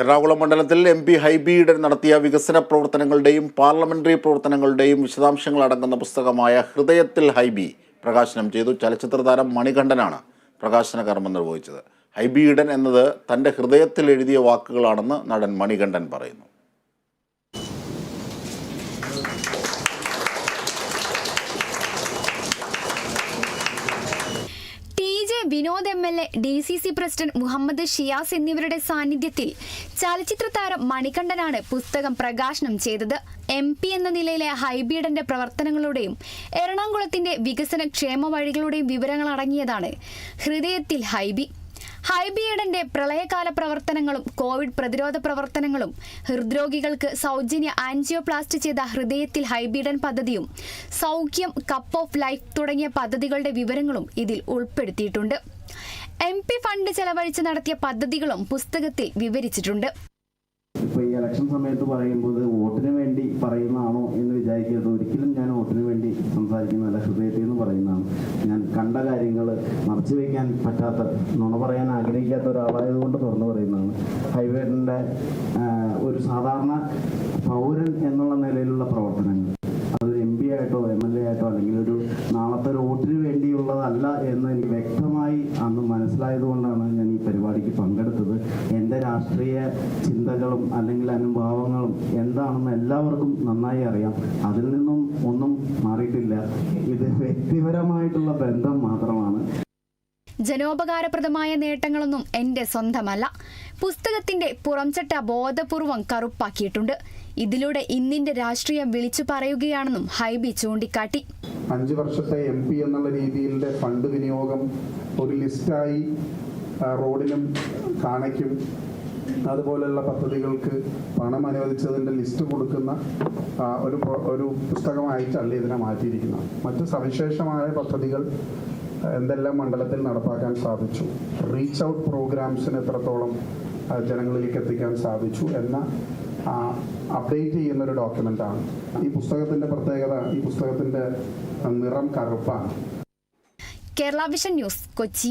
എറണാകുളം മണ്ഡലത്തിൽ M P ഹൈബിയുടെ നടത്തിയ വികസന പ്രവർത്തനങ്ങളുടെയും പാർലമെന്ററി പ്രവർത്തനങ്ങളുടെയും വിശദാംശങ്ങൾ അടങ്ങുന്ന പുസ്തകമായ ഹൃദയത്തിൽ ഹൈബി പ്രകാശനം ചെയ്തു. ചലച്ചിത്ര താരം മണികണ്ഠനാണ് പ്രകാശന കർമ്മം നിർവഹിച്ചത്. ഹൈബീഡൻ എന്നത് തന്റെ ഹൃദയത്തിൽ എഴുതിയ വാക്കുകളാണെന്ന് നടൻ മണികണ്ഠൻ പറയുന്നു. Vinod M L A D C C president Muhammad Shiyas എന്നിവരുടെ സാന്നിധ്യത്തിൽ ചലച്ചിത്ര താരം മണികണ്ഠനാണ് പുസ്തകം പ്രകാശനം ചെയ്തത്. എം പി എന്ന നിലയിലെ ഹൈബീഡന്റെ പ്രവർത്തനങ്ങളുടെയും എറണാകുളത്തിന്റെ വികസന ക്ഷേമ വഴികളുടെയും വിവരങ്ങൾ അടങ്ങിയതാണ് ഹൃദയത്തിൽ ഹൈബി. ഹൈബിയഡന്റെ പ്രളയകാല പ്രവർത്തനങ്ങളും കോവിഡ് പ്രതിരോധ പ്രവർത്തനങ്ങളും ഹൃദ്രോഗികൾക്ക് സൗജന്യ ആൻജിയോപ്ലാസ്റ്റ് ചെയ്ത ഹൃദയത്തിൽ ഹൈബീഡൻ പദ്ധതിയും സൗഖ്യം കപ്പ് ഓഫ് ലൈഫ് തുടങ്ങിയ പദ്ധതികളുടെ വിവരങ്ങളും ഇതിൽ ഉൾപ്പെടുത്തിയിട്ടുണ്ട്. എം പി ഫണ്ട് ചെലവഴിച്ച് നടത്തിയ പദ്ധതികളും പുസ്തകത്തിൽ വിവരിച്ചിട്ടുണ്ട്. ഇപ്പൊ ഈ ഇലക്ഷൻ സമയത്ത് പറയുമ്പോൾ വോട്ടിന് വേണ്ടി പറയുന്നതാണോ എന്ന് വിചാരിക്കരുത്. ഒരിക്കലും ഞാൻ വോട്ടിന് വേണ്ടി സംസാരിക്കുന്നതല്ല ഹൃദയത്തിൽ നിന്ന് പറയുന്നതാണ്. ഞാൻ കണ്ട കാര്യങ്ങൾ മറച്ചു വയ്ക്കാൻ പറ്റാത്ത നുണ പറയാൻ ആഗ്രഹിക്കാത്ത ഒരാളായതുകൊണ്ട് തുറന്നു പറയുന്നതാണ്. ഹൈവേഡിന്റെ ഒരു സാധാരണ പൗരൻ എന്നുള്ള നിലയിലുള്ള പ്രവർത്തനങ്ങൾ. അതൊരു എം പി ആയിട്ടോ എം എൽ ആയിട്ടോ അല്ലെങ്കിൽ ഒരു നാളത്തെ ഒരു വോട്ടിന് വേണ്ടിയുള്ളതല്ല എന്ന് എനിക്ക് വ്യക്തമായി അന്ന് മനസ്സിലായതുകൊണ്ടാണ് ഞാൻ ഈ പരിപാടിക്ക് പങ്കെടുത്തത്. എന്റെ രാഷ്ട്രീയ ചിന്തകളും അല്ലെങ്കിൽ അനുഭാവങ്ങളും എന്താണെന്ന് എല്ലാവർക്കും നന്നായി അറിയാം. അതിൽ നിന്നും ഒന്നും മാറിയിട്ടില്ല. ഇത് വ്യക്തിപരമായിട്ടുള്ള ബന്ധം മാത്രമാണ്. ജനോപകാരപ്രദമായ നേട്ടങ്ങളൊന്നും എന്റെ സ്വന്തമല്ല. പുസ്തകത്തിന്റെ പുറംചട്ട ബോധപൂർവം കറുപ്പാക്കിയിട്ടുണ്ട്. ഇതിലൂടെ ഇന്നിന്റെ രാഷ്ട്രീയം വിളിച്ചു പറയുകയാണെന്നും ഹൈബി ചൂണ്ടിക്കാട്ടി. അഞ്ച് വർഷത്തെ എം പി എന്നുള്ള രീതിയിലെ ഫണ്ട് വിനിയോഗം ഒരു ലിസ്റ്റായി റോഡിനും കാണയ്ക്കും. അതുപോലെയുള്ള പദ്ധതികൾക്ക് പണം അനുവദിച്ചതിന്റെ ലിസ്റ്റ് കൊടുക്കുന്ന ഒരു ഒരു പുസ്തകമായിട്ടല്ല ഇതിനെ മാറ്റിയിരിക്കുന്നത്. മറ്റ് സവിശേഷമായ പദ്ധതികൾ എന്തെല്ലാം മണ്ഡലത്തിൽ നടപ്പാക്കാൻ സാധിച്ചു റീച്ച് ഔട്ട് പ്രോഗ്രാംസിന് എത്രത്തോളം ജനങ്ങളിലേക്ക് എത്തിക്കാൻ സാധിച്ചു എന്ന അപ്ഡേറ്റ് ചെയ്യുന്ന ഒരു ഡോക്യുമെന്റാണ് ഈ പുസ്തകത്തിന്റെ പ്രത്യേകത ഈ പുസ്തകത്തിന്റെ നിറം കറുപ്പാണ്. Kerala Vision News Kochi